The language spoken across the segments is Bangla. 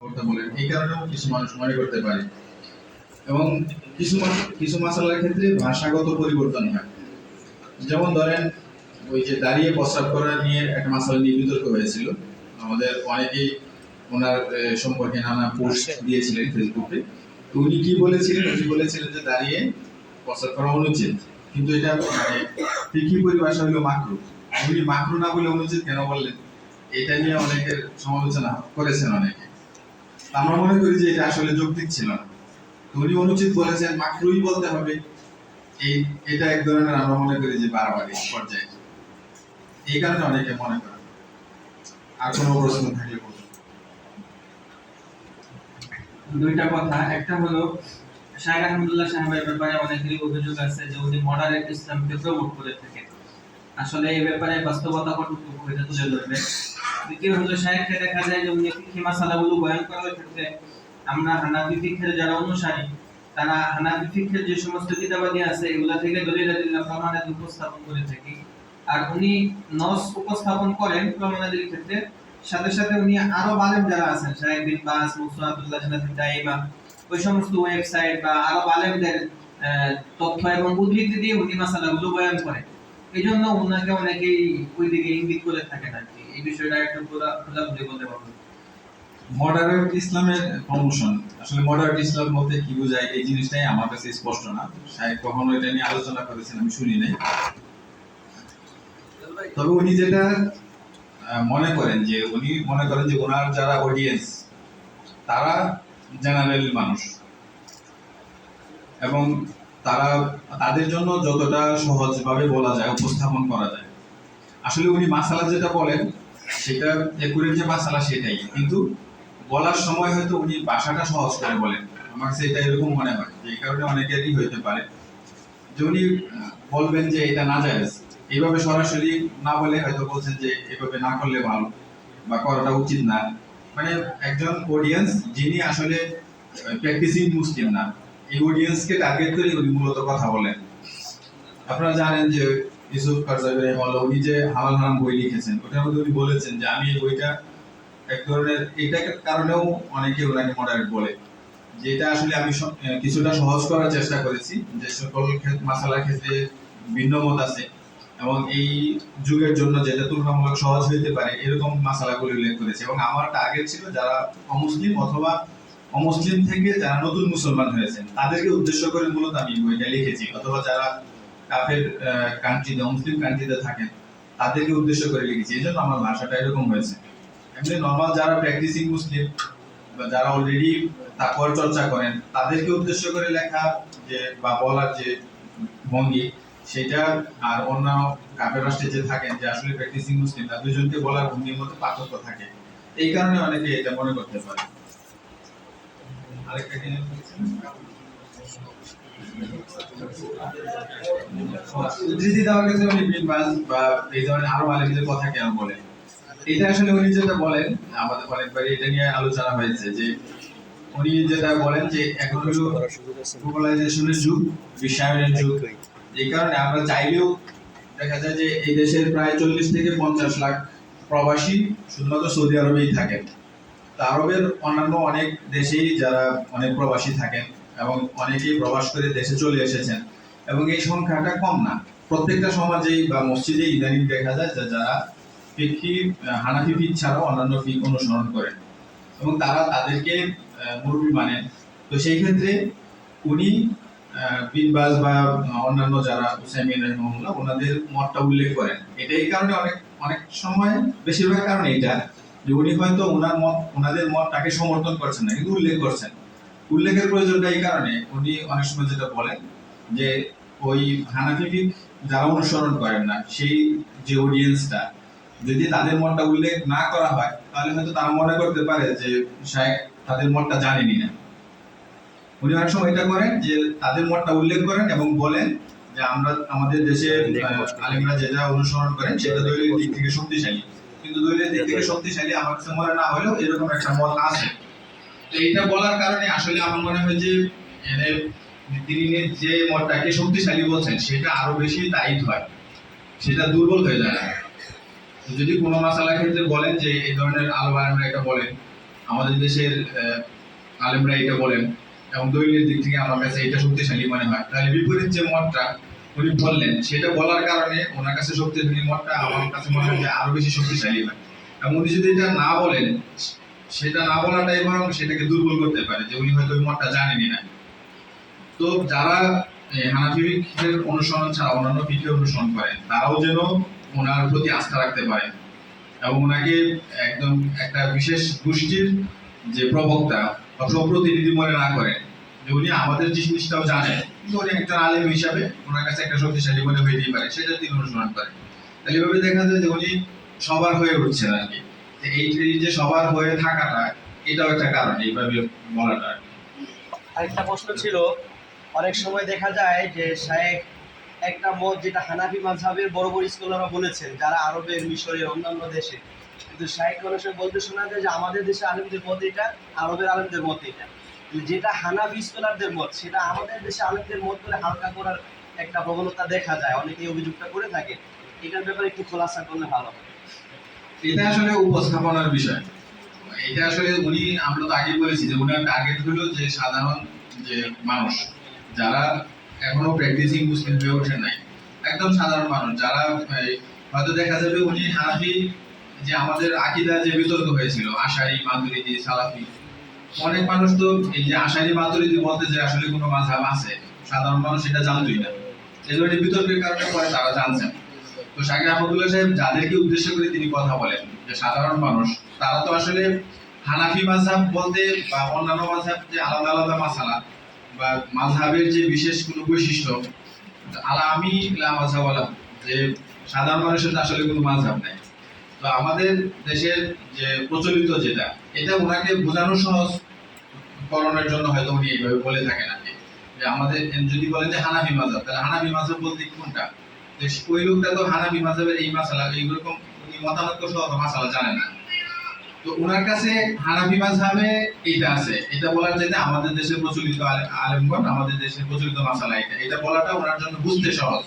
করতে বলেন এই কারণেও কিছু মানুষ মনে করতে পারে। এবং কিছু কিছু মশলার ক্ষেত্রে ভাষাগত পরিবর্তন হয়। যেমন ধরেন ওই যে দাঁড়িয়ে প্রস্রাব করা নিয়ে একটা নিয়ে বিতর্ক হয়েছিল। আমাদের অনেকেই ওনার সম্পর্কে নানা পোস্ট দিয়েছিলেন ফেসবুকে। তো উনি কি বলেছিলেন? উনি বলেছিলেন যে দাঁড়িয়ে প্রস্রাব করা অনুচিত। কিন্তু এটা মানে ফিকি পরিভাষা হলো মাকরু। উনি মাকরু না বলে অনুচিত কেন বললেন? এটা নিয়ে অনেকের সমালোচনা করেছেন অনেকে। আমরা মনে করি যে এটা আসলে যৌক্তিক ছিল না। উনি অনুচিত বলেছেন, মাকরুই বলতে হবে। এই, এটা এক ধরনের আমরা মনে করি যে বাড়াবাড়ি পর্যায়ে। এই কারণে অনেকে মনে করেন। আর কোনো প্রশ্ন থাকলে বলুন। দুইটা কথা। একটা হলো শাহের আহমদুল্লাহ সাহেবের ব্যাপারে অনেকেরই অভিযোগ আছে যে উনি মডারেট ইসলামকে প্রমোট করে থাকেন। আসলে এই ব্যাপারে বাস্তবতা কতটুকু এটা তুলে ধরবে? দ্বিতীয় হলো শাহেখকে দেখা যায় যে উনি ফিকি মাসালাগুলো বয়ান করার ক্ষেত্রে আমরা হানাফি ফিকহের যারা অনুসারী তারা হানাফি ফিকহের যে সমস্ত কিতাবাদি আছে এগুলা থেকে দলিল আদিল্লাহ প্রমাণাদি উপস্থাপন করে থাকি। আর উনি নস উপস্থাপন করেন প্রমাণাদির ক্ষেত্রে। সাথে সাথে উনি আরও আলেম যারা আছেন শাহেদ বিন বাস মুসা আব্দুল্লাহ জানাতুল দাইমা ওই সমস্ত ওয়েবসাইট বা আরও আলেমদের আহ, তথ্য এবং উদ্ধৃতি দিয়ে উনি মাসালাগুলো বয়ান করেন। এই জন্য ওনাকে অনেকেই ওই দিকে ইঙ্গিত করে থাকেন আর কি। এই বিষয়টা একটু খোলা খোলাখুলি বলতে পারবেন মডারেট ইসলামের প্রমোশন আসলে মডারেট ইসলাম বলতে কি বোঝায়? এই জিনিসটাই আমার কাছে স্পষ্ট না। সাহেব কখনো এটা নিয়ে আলোচনা করেছেন, আমি শুনি নাই। তবে উনি যেটা মনে করেন যে, উনি মনে করেন যে ওনার যারা অডিয়েন্স তারা জেনারেল মানুষ। এবং তারা তাদের জন্য যতটা সহজভাবে বলা যায়, উপস্থাপন করা যায়। আসলে উনি মাসালা যেটা বলেন, সেটা একুরের যে মাসালা সেটাই। কিন্তু বলার সময় হয়তো উনি ভাষাটা সহজ করে বলেন। আমার কাছে এটা এরকম মনে হয় এই কারণে অনেকেরই হইতে পারে। যে উনি বলবেন যে এটা না যায় এইভাবে সরাসরি না বলে হয়তো বলছেন যে এভাবে না করলে ভালো, বা করাটা উচিত না। মানে একজন অডিয়েন্স যিনি আসলে প্র্যাকটিসিং মুসলিম না এই অডিয়েন্সকে টার্গেট করে উনি মূলত কথা বলেন। আপনারা জানেন যে ইউসুফ কারজাবি রহমাল্লাহ উনি যে হালাল হারাম বই লিখেছেন, ওটার মধ্যে উনি বলেছেন যে আমি এই বইটা এক ধরনের এইটার কারণেও অনেকে ওনাকে মডারেট বলে যেটা আসলে আমি কিছুটা সহজ করার চেষ্টা করেছি, যে সকল মাসালার ক্ষেত্রে ভিন্ন মত আছে, এবং এই যুগের জন্য যেটা তুলনামূলক সহজ হইতে পারে, এরকম মাসালাগুলি উল্লেখ করেছে, এবং আমার টার্গেট ছিল যারা অমুসলিম অথবা অমুসলিম থেকে যারা নতুন মুসলমান হয়েছেন, তাদেরকে উদ্দেশ্য করে মূলত আমি বইটা লিখেছি। অথবা যারা কাফের কান্ট্রিতে মুসলিম কান্ট্রিতে থাকেন, তাদেরকে উদ্দেশ্য করে লিখেছি। এই জন্য আমার ভাষাটা এরকম হয়েছে। এমনি নর্মাল যারা প্র্যাকটিসিং মুসলিম বা যারা অলরেডি তাকওয়ার চর্চা করেন, তাদেরকে উদ্দেশ্য করে লেখা যে, বা বলার যে ভঙ্গি, সেটা আর অন্য কাপের রাষ্ট্রে যে থাকেন, যে আসলে প্র্যাকটিসিং মুসলিম তার দুজনকে বলার ভঙ্গির মধ্যে পার্থক্য থাকে। এই কারণে অনেকে এটা মনে করতে পারে। উদ্ধৃতি উনি বা এই ধরনের আরও কথা কেন বলেন? এটা আসলে উনি যেটা বলেন, আমাদের অনেকবারই এটা নিয়ে আলোচনা হয়েছে যে উনি যেটা বলেন যে এখন হলো গ্লোবালাইজেশনের যুগ, বিশ্বায়নের যুগ। এই কারণে আমরা চাইলেও দেখা যায় যে এই দেশের প্রায় চল্লিশ থেকে পঞ্চাশ লাখ প্রবাসী শুধুমাত্র সৌদি আরবেই থাকেন। আরবের অন্যান্য অনেক দেশেই যারা অনেক প্রবাসী থাকেন এবং অনেকেই প্রবাস করে দেশে চলে এসেছেন এবং এই সংখ্যাটা কম না। প্রত্যেকটা সমাজেই বা মসজিদে ইদানিং দেখা যায় যে যারা ফিকি হানাফি ফিক ছাড়াও অন্যান্য ফিক অনুসরণ করেন এবং তারা তাদেরকে মুরবি মানেন। তো সেই ক্ষেত্রে উনি আহ, বিন বাজ বা অন্যান্য যারা হুসাইমিন রহমুল্লাহ ওনাদের মতটা উল্লেখ করেন। এটা এই কারণে অনেক অনেক সময় বেশিরভাগ কারণ এইটা যে উনি হয়তো ওনার মত ওনাদের মতটাকে সমর্থন করছেন না কিন্তু উল্লেখ করছেন। উল্লেখের প্রয়োজনটা এই কারণে উনি অনেক সময় যেটা বলেন যে ওই হানাফি ফিক যারা অনুসরণ করেন না সেই যে অডিয়েন্সটা যদি তাদের মতটা উল্লেখ না করা হয় তাহলে হয়তো তারা মনে করতে পারে যে শায়েখ তাদের মতটা জানেনি না। উনি অনেক সময় এটা করেন যে তাদের মতটা উল্লেখ করেন এবং বলেন যে আমরা আমাদের দেশে আলেমরা যেটা অনুসরণ করেন সেটা দলীয় দিক থেকে শক্তিশালী। কিন্তু দলীয় দিক থেকে শক্তিশালী আমার কাছে মনে না হলেও এরকম একটা মত আছে। তো এইটা বলার কারণে আসলে আমার মনে হয় যে তিনি যে মতটাকে শক্তিশালী বলছেন সেটা আরও বেশি তাইত হয়। সেটা দুর্বল হয়ে যায় না। যদি কোনো মাসালার ক্ষেত্রে বলেন যে এই ধরনের আলো আলমরা এটা বলেন আমাদের দেশের আলেমরা এটা বলেন এবং দলীয় দিক থেকে আমার কাছে এটা শক্তিশালী মনে হয় তাহলে বিপরীত যে মতটা উনি বললেন, সেটা বলার কারণে ওনার কাছে শক্তির মতটা আমার কাছে মনে হয় যে আরও বেশি শক্তিশালী হয়। এবং উনি যদি এটা না বলেন, সেটা না বলাটাই বরং সেটাকে দুর্বল করতে পারে, যে উনি হয়তো ওই মতটা জানেনই না। তো যারা হানাফি ফিকহের অনুসরণ ছাড়া অন্যান্য ফিকহের অনুসরণ করেন তারাও যেন ওনার প্রতি আস্থা রাখতে পারে। এবং ওনাকে একদম একটা বিশেষ গোষ্ঠীর যে প্রবক্তা অথবা প্রতিনিধি মনে না করেন উনি আমাদের যে জিনিসটাও জানেন কিন্তু উনি একজন আলেম হিসাবে ওনার কাছে একটা শক্তিশালী মনে হইতেই পারে, সেটা তিনি অনুসরণ করেন। তাহলে এভাবে দেখা যায় যে উনি সবার হয়ে উঠছেন আর কি। এই যে সবার হয়ে থাকাটা, এটাও একটা কারণ এইভাবে বলাটা আর কি। আরেকটা প্রশ্ন ছিল, অনেক সময় দেখা যায় যে শায়েখ একটা মত যেটা হানাফি মাঝহাবের বড় বড় স্কলাররা বলেছেন, যারা আরবের মিশরে, অন্যান্য দেশে। কিন্তু শায়েখ অনেক সময় বলতে শোনা যায় যে আমাদের দেশে আলেমদের মত এটা, আরবের আলেমদের মত এটা। যেটা হানাফি স্কলারদের মত, সেটা আমাদের দেশে আলেমদের মত বলে হালকা করার একটা প্রবণতা দেখা যায়। অনেকে অভিযোগটা করে থাকে। এটার ব্যাপারে একটু খোলাসা করলে ভালো হয়। এটা আসলে উপস্থাপনার বিষয়। এটা আসলে উনি, আমরা তো আগে বলেছি যে উনার টার্গেট হলো যে সাধারণ যে মানুষ, যারা এখনও প্র্যাকটিসিং মুসলিম হয়ে ওঠে নাই। একদম সাধারণ মানুষ। যারা হয়তো দেখা যাবে উনি হানাফি, যে আমাদের আকিদা যে বিতর্ক হয়েছিল, আশারি মাতুরিদি সালাফি অনেক মানুষ তো এই যে আশারি মাতুরিদি বলতে যে আসলে কোনো মাঝহাব আছে, সাধারণ মানুষ এটা জানতোই না। এই জন্য বিতর্কের কারণে পরে তারা জানছেন তো শাকির আহমদুল্লাহ সাহেব যাদেরকে উদ্দেশ্য করে তিনি কথা বলেন, যে সাধারণ মানুষ, তারা তো আসলে হানাফি মাযহাব বলতে বা অন্যান্য মাযহাব যে আলাদা আলাদা মাসালা বা মাযহাবের যে বিশেষ কোনো বৈশিষ্ট্য, আলা আমি লা মাযহাব আলা যে সাধারণ মানুষের আসলে কোনো মাযহাব নাই। তো আমাদের দেশের যে প্রচলিত যেটা, এটা ওনাকে বোঝানো সহজ করণের জন্য হয়তো উনি এইভাবে বলে থাকেন আর যে আমাদের, যদি বলেন যে হানাফি মাযহাব তাহলে হানাফি মাযহাব বলতে কোনটা? যে ওই লোকটা তো হানাফি মাযহাবের এই মাসালা এইরকম উনি মতানৈক্য সহ মাসালা জানেন না। তো ওনার কাছে হানাফি মাযহাবে এইটা আছে। এটা বলার চাইতে আমাদের দেশের প্রচলিত আলে- আলেমগণ, আমাদের দেশের প্রচলিত মাসালা এটা। এটা বলাটা ওনার জন্য বুঝতে সহজ।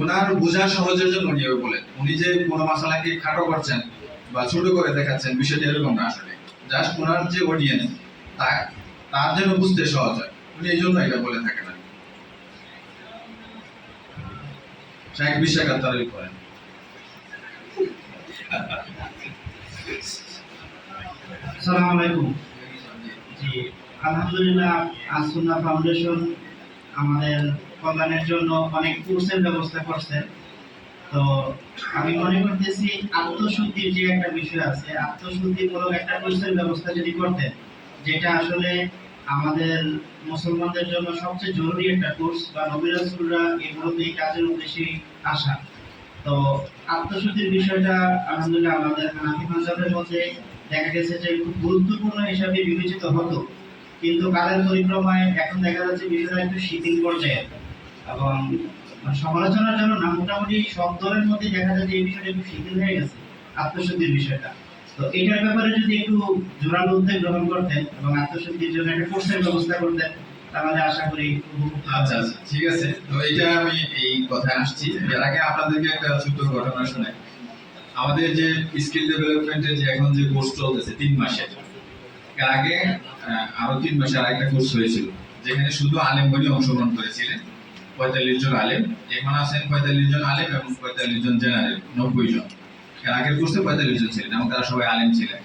ওনার বোঝা সহজের জন্য উনি বলেন। উনি যে কোনো মাসালাকে খাটো করছেন বা ছোট করে দেখাচ্ছেন, বিষয়টা এরকম না আসলে। জাস্ট ওনার যে অডিয়েন্স তা, তার জন্য বুঝতে সহজ হয়। উনি এই জন্য এটা বলে থাকেন আর কি। শাহেখ বিশ্বাকার তারাই করেন আলহামদুলিল্লাহ আসুন্না ফাউন্ডেশন আমাদের কল্যাণের জন্য অনেক কোর্সের ব্যবস্থা করছে তো আমি মনে করতেছি আত্মশুদ্ধির যে একটা বিষয় আছে আত্মশুদ্ধিমূলক একটা কোর্সের ব্যবস্থা যদি করতেন, যেটা আসলে আমাদের মুসলমানদের জন্য সবচেয়ে জরুরি একটা কোর্স বা নবিরাসুলরা এগুলো এই কাজের উদ্দেশ্যেই আসা। তো আত্মশুদ্ধির বিষয়টা আলহামদুলিল্লাহ আমাদের হানাফি মাযহাবের মধ্যে দেখা গেছে যে খুব গুরুত্বপূর্ণ হিসাবে বিবেচিত হতো। কিন্তু কালের পরিক্রমায় এখন দেখা যাচ্ছে বিষয়টা একটু শিথিল পর্যায়ে। এবং সমালোচনার জন্য না মোটামুটি সব দলের মধ্যে দেখা যায় যে এই বিষয়টা একটু শিথিল হয়ে গেছে আত্মশুদ্ধির বিষয়টা। তো এটার ব্যাপারে যদি একটু জোরালো উদ্যোগ গ্রহণ করতেন এবং আত্মশুদ্ধির জন্য একটা কোর্সের ব্যবস্থা করতেন তাহলে আশা করি আচ্ছা আচ্ছা ঠিক আছে। তো এটা আমি এই কথায় আসছি। এর আগে আপনাদেরকে একটা ছোট্ট ঘটনা শোনাই। আমাদের যে স্কিল ডেভেলপমেন্টের যে এখন যে কোর্স চলতেছে তিন মাসের এর আগে আরও তিন মাসে আরেকটা কোর্স হয়েছিল যেখানে শুধু আলেমগণই অংশগ্রহণ করেছিলেন। পঁয়তাল্লিশ জন আলেম, এখন আছেন পঁয়তাল্লিশ জন আলেম এবং পঁয়তাল্লিশ জন জেনারেল, নব্বই জন। এর আগের কোর্সে পঁয়তাল্লিশ জন ছিলেন এবং তারা সবাই আলেম ছিলেন।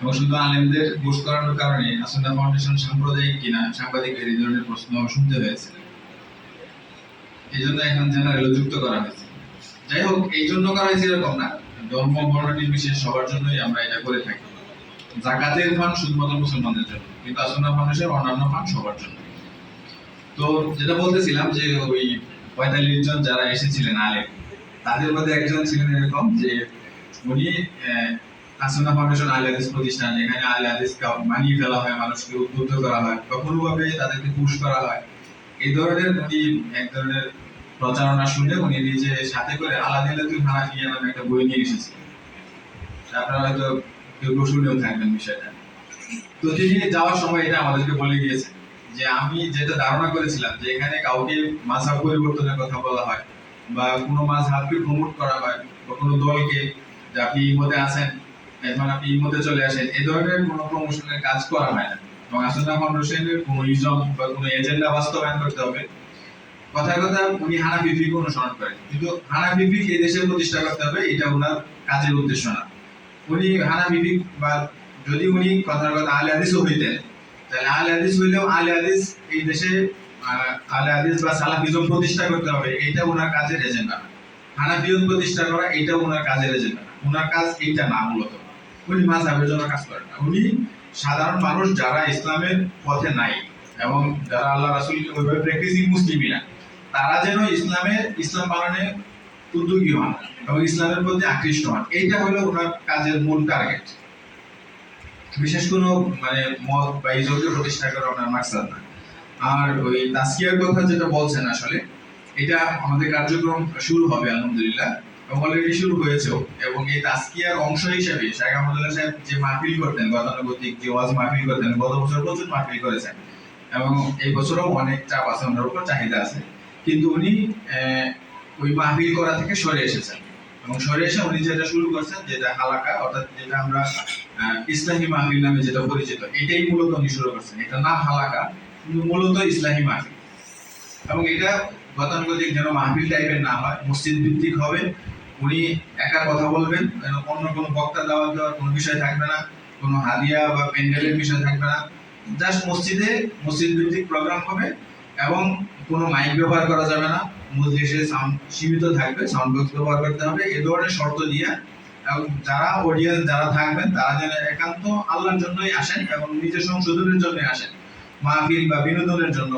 এবং শুধু আলেমদের কোর্স করানোর কারণে আসন্না ফাউন্ডেশন সাম্প্রদায়িক কিনা সাংবাদিকদের এই ধরনের প্রশ্ন শুনতে হয়েছে। এই জন্য এখন জেনারেল যুক্ত করা হয়েছে। যাই হোক, এই জন্য করা হয়েছে এরকম না। ধর্ম, বর্ণ নির্বিশেষে সবার জন্যই আমরা এটা করে থাকি। জাকাতের ফান্ড শুধুমাত্র মুসলমানদের জন্য, কিন্তু আসন্না ফাউন্ডেশন অন্যান্য ফান্ড সবার জন্য। তো যেটা বলতেছিলাম যে ওই পঁয়তাল্লিশ জন যারা এসেছিলেন আলেম তাদের মধ্যে একজন ছিলেন এরকম যে উনি আহ, আসন্না ফাউন্ডেশন আল প্রতিষ্ঠান আল মানিয়ে ফেলা হয় মানুষকে উদ্বুদ্ধ করা হয় তাদেরকে পুশ করা হয়। এই ধরনের উনি এক ধরনের প্রচারণা শুনে উনি নিজে সাথে করে আলাদিল্লাতুল হানাফিয়া নামে একটা বই নিয়ে এসেছিলেন। আপনারা হয়তো কেউ শুনেও থাকবেন বিষয়টা। তো তিনি যাওয়ার সময় এটা আমাদেরকে বলে গিয়েছে যে আমি যেটা ধারণা করেছিলাম যে এখানে কাউকে মাঝহাব পরিবর্তনের কথা বলা হয় বা কোনো মাঝহাবকে প্রমোট করা হয় বা কোনো দলকে যে আপনি এই মতে আছেন, এখন আপনি ইমোতে চলে আসেন, এই ধরনের কোনো প্রমোশনের কাজ করা হয় না। এবং আসন্না ফাউন্ডেশনের কোনো ইজম বা কোনো এজেন্ডা বাস্তবায়ন করতে হবে। কথার কথা উনি হানাফি ফিক অনুসরণ করেন। কিন্তু হানাফি ফিক এই দেশে প্রতিষ্ঠা করতে হবে, এটা ওনার কাজের উদ্দেশ্য না। উনি হানাফি ফিক বা যদি উনি কথার কথা আলে হাদিসও হইতেন তাহলে আলে হাদিস হইলেও আলে হাদিস এই দেশে আহ, আলে হাদিস বা সালাফিজম প্রতিষ্ঠা করতে হবে এটা ওনার কাজের এজেন্ডা না। হানাফিয়ত প্রতিষ্ঠা করা এটা ওনার কাজের এজেন্ডা না। ওনার কাজ এইটা না মূলত। উনি মাঝহাবের জন্য কাজ করেন না। উনি সাধারণ মানুষ যারা ইসলামের পথে নাই এবং যারা আল্লাহ রাসুলকে ওইভাবে প্র্যাকটিসিং মুসলিমই না তারা যেন ইসলামের ইসলাম পালনে উদ্যোগী হন এবং ইসলামের প্রতি আকৃষ্ট হন। এইটা হলো ওনার কাজের মূল টার্গেট বিশেষ কোনো মানে মত বা ইজতকে প্রতিষ্ঠা করা ওনার মাকসাদ না। আর ওই তাস্কিয়ার কথা যেটা বলছেন আসলে, এটা আমাদের কার্যক্রম শুরু হবে, আলহামদুলিল্লাহ। এবং অলরেডি শুরু হয়েছেও। এবং এই তাস্কিয়ার অংশ হিসেবে শাহ আহমদুল্লাহ সাহেব যে মাহফিল করতেন, গতানুগতিক যে ওয়াজ মাহফিল করতেন, গত বছর প্রচুর মাহফিল করেছেন। এবং এই বছরও অনেক চাপ আছে, ওনার উপর চাহিদা আছে। কিন্তু উনি ওই মাহফিল করা থেকে সরে এসেছেন। এবং সরে এসে উনি যেটা শুরু করছেন, যেটা হালাকা, অর্থাৎ যেটা আমরা ইসলামী মাহফিল নামে যেটা পরিচিত, এটাই মূলত উনি শুরু করছেন। এটা নাম হালাকা, কিন্তু মূলত ইসলামী মাহফিল। এবং এটা গতানুগতিক যেন মাহফিল টাইপের না হয়, মসজিদ ভিত্তিক হবে, উনি একা কথা বলবেন, যেন অন্য কোনো বক্তা দেওয়া দেওয়ার কোনো বিষয় থাকবে না, কোনো হাদিয়া বা প্যান্ডেলের বিষয় থাকবে না। জাস্ট মসজিদে, মসজিদ ভিত্তিক প্রোগ্রাম হবে, এবং কোনো মাইক ব্যবহার করা যাবে না। মসজিদে সাউন্ড সীমিত থাকবে সাউন্ড বক্স ব্যবহার করতে হবে। এ ধরনের শর্ত দিয়ে এবং যারা অডিয়েন্স যারা থাকবেন, তারা যেন একান্ত আল্লাহর জন্যই আসেন এবং নিজের সংশোধনের জন্যই আসেন। মাহফিল বা বিনোদনের জন্য।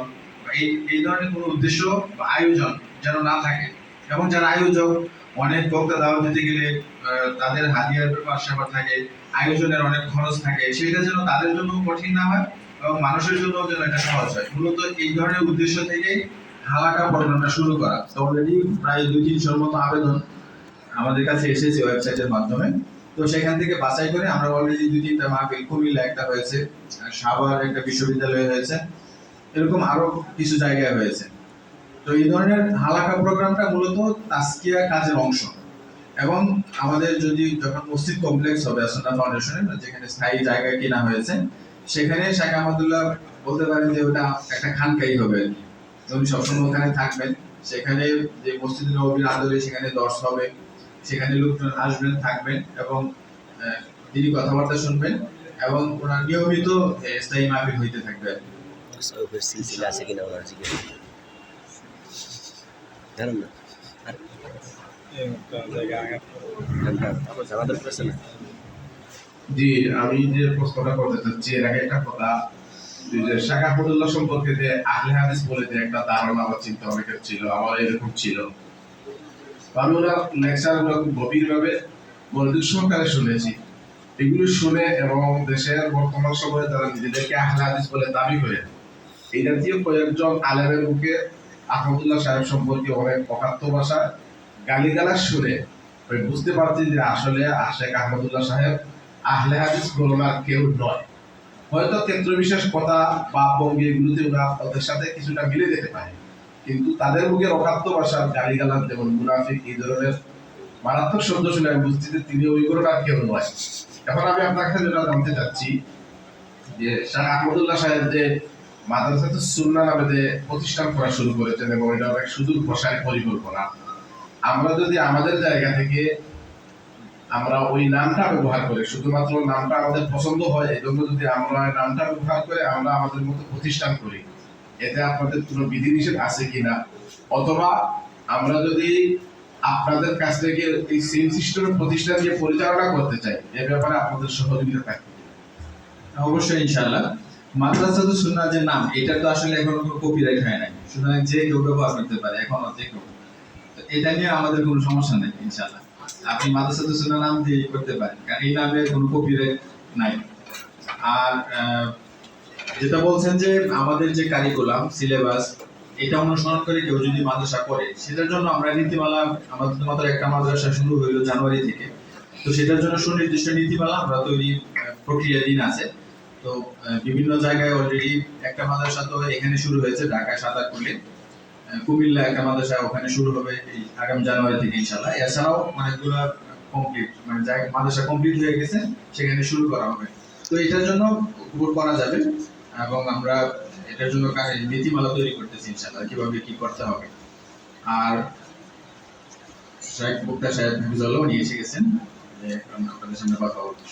এই এই ধরনের কোনো উদ্দেশ্য বা আয়োজন যেন না থাকে। এবং যারা আয়োজক, অনেক বক্তা দাওয়া দিতে গেলে তাদের হাতিয়ার ব্যাপার স্যাপার থাকে, আয়োজনের অনেক খরচ থাকে, সেটা যেন তাদের জন্য কঠিন না হয় এবং মানুষের জন্য যেন এটা সহজ হয়। মূলত এই ধরনের উদ্দেশ্য থেকেই হালাকা প্রোগ্রামটা শুরু করা। তো অলরেডি প্রায় দুই তিনশোর মতো আবেদন আমাদের কাছে এসেছে ওয়েবসাইটের মাধ্যমে। তো সেখান থেকে বাছাই করে আমরা অলরেডি দুই তিনটা মাহফিল, কুমিল্লা একটা হয়েছে সাভার একটা বিশ্ববিদ্যালয় হয়েছে। এরকম আরও কিছু জায়গায় হয়েছে। তো এই ধরনের হালাকা প্রোগ্রামটা মূলত তাস্কিয়া কাজের অংশ। এবং আমাদের যদি যখন মসজিদ কমপ্লেক্স হবে আসন্না ফাউন্ডেশনের, যেখানে স্থায়ী জায়গা কিনা হয়েছে, সেখানে শেখ আহমদুল্লাহ বলতে পারেন যে ওটা একটা খানকাই হবে আর কি। উনি সবসময় ওখানে থাকবেন। সেখানে যে মসজিদ নবীর আদলে সেখানে দর্শ হবে সেখানে লোকজন আসবেন থাকবেন এবং তিনি কথাবার্তা শুনবেন এবং ওনার নিয়মিত স্থায়ী মাহফিল হইতে থাকবে। জি আমি যে প্রশ্নটা করতে চাচ্ছি এর আগে একটা কথা সম্পর্কে যে আহলে হাদিস বলে যে একটা ধারণা বা চিন্তা অনেকের ছিল, আমার এরকম ছিল। গভীরভাবে সহকারে শুনেছি। এগুলো শুনে এবং দেশের বর্তমান সময়ে তারা নিজেদেরকে আহলে হাদিস বলে দাবি করে। এই জাতীয় কয়েকজন আলেমের মুখে আহমদুল্লাহ সাহেব সম্পর্কে অনেক অকাত্য ভাষায় গালিগালাজ শুনে বুঝতে পারছি যে আসলে আশেক আহমদুল্লাহ সাহেব আহলে হাদিস গণনার কেউ নয়। হয়তো ক্ষেত্র বিশেষ কথা বা বঙ্গে এগুলোতে ওরা ওদের সাথে কিছুটা মিলে যেতে পারে। কিন্তু তাদের মুখের অকাত্য ভাষার গালিগালাজ যেমন মুনাফিক, এই ধরনের মারাত্মক শব্দ শুনে আমি বুঝছি যে তিনি ওই গণনার কেউ নয় এখন আমি আপনার কাছে যেটা জানতে চাচ্ছি, যে শাহ আহমদুল্লাহ সাহেব যে মাদ্রাসাতে সুন্না নামে যে প্রতিষ্ঠান করা শুরু করেছেন এবং এটা অনেক সুদূর প্রসারী পরিকল্পনা, আমরা যদি আমাদের জায়গা থেকে আমরা ওই নামটা ব্যবহার করে। শুধুমাত্র নামটা আমাদের পছন্দ হয় এই জন্য যদি আমরা নামটা ব্যবহার করে আমরা আমাদের মতো প্রতিষ্ঠান করি, এতে আপনাদের কোনো বিধিনিষেধ আছে কিনা? অথবা আমরা যদি আপনাদের কাছ থেকে এই সেম সিস্টেমের প্রতিষ্ঠান নিয়ে পরিচালনা করতে চাই, এ ব্যাপারে আপনাদের সহযোগিতা থাকবে অবশ্যই, ইনশাআল্লাহ। মাদ্রাসাতু সুন্নাহ যে নাম, এটা তো আসলে এখনও কোনো কপিরাইট হয় নাই। সুতরাং যে কেউ ব্যবহার করতে পারে, এখন যে কেউ। এটা নিয়ে আমাদের কোনো সমস্যা নেই, ইনশাআল্লাহ। আপনি মাদ্রাসাতু সুন্নাহ নাম দিয়ে করতে পারেন কারণ এই নামে কোনো কপিরাইট নাই। আর যেটা বলছেন যে আমাদের যে কারিকুলাম সিলেবাস এটা অনুসরণ করে কেউ যদি মাদ্রাসা করে সেটার জন্য আমরা নীতিমালা আমাদের মাত্র একটা মাদ্রাসা শুরু হইল জানুয়ারি থেকে। তো সেটার জন্য সুনির্দিষ্ট নীতিমালা আমরা তৈরি প্রক্রিয়াধীন আছে। তো বিভিন্ন জায়গায় অলরেডি একটা মাদ্রাসা তো এখানে শুরু হয়েছে ঢাকায় সাতারকুলে আহ, কুমিল্লা একটা মাদ্রাসা ওখানে শুরু হবে এই আগামী জানুয়ারি থেকে ইনশাল্লাহ এছাড়াও অনেকগুলো কমপ্লিট মানে মাদ্রাসা কমপ্লিট হয়ে গেছে, সেখানে শুরু করা হবে। তো এটার জন্য ভোট করা যাবে এবং আমরা এটার জন্য নীতিমালা তৈরি করতেছি ইনশাআল্লাহ, কীভাবে কি করতে হবে। আর শাহেখ মুক্তা সাহেব হাফিজাল্লাহ নিয়ে এসে গেছেন আপনাদের সামনে কথা বলতে